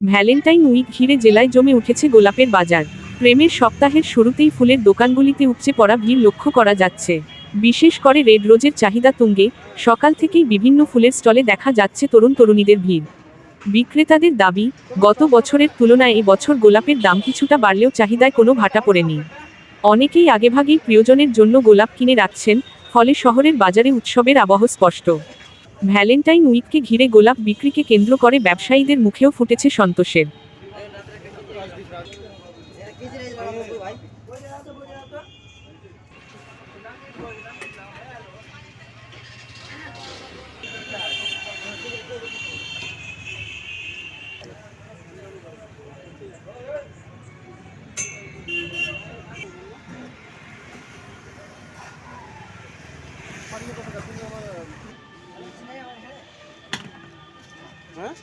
Valentine week ঘিরে জেলায় জমে উঠেছে গোলাপের বাজার। প্রেমের সপ্তাহের শুরুতেই ফুলের দোকানগুলিতে উপচে পড়া ভিড় লক্ষ্য করা যাচ্ছে। বিশেষ করে রেড রোজের চাহিদা তুঙ্গে, সকাল থেকেই বিভিন্ন ফুলের স্টলে দেখা যাচ্ছে তরুণ তরুণীদের ভিড়। বিক্রেতাদের দাবি, গত বছরের তুলনায় এ বছর গোলাপের দাম কিছুটা বাড়লেও চাহিদায় কোনো ভাটা পড়েনি। অনেকেই আগেভাগেই প্রিয়জনের জন্য গোলাপ কিনে রাখছেন, ফলে শহরের বাজারে উৎসবের আবহ স্পষ্ট। ভ্যালেন্টাইন উইককে ঘিরে গোলাপ বিক্রিকে কেন্দ্র করে ব্যবসায়ীদের মুখেও ফুটেছে সন্তোষের। হ্যাঁ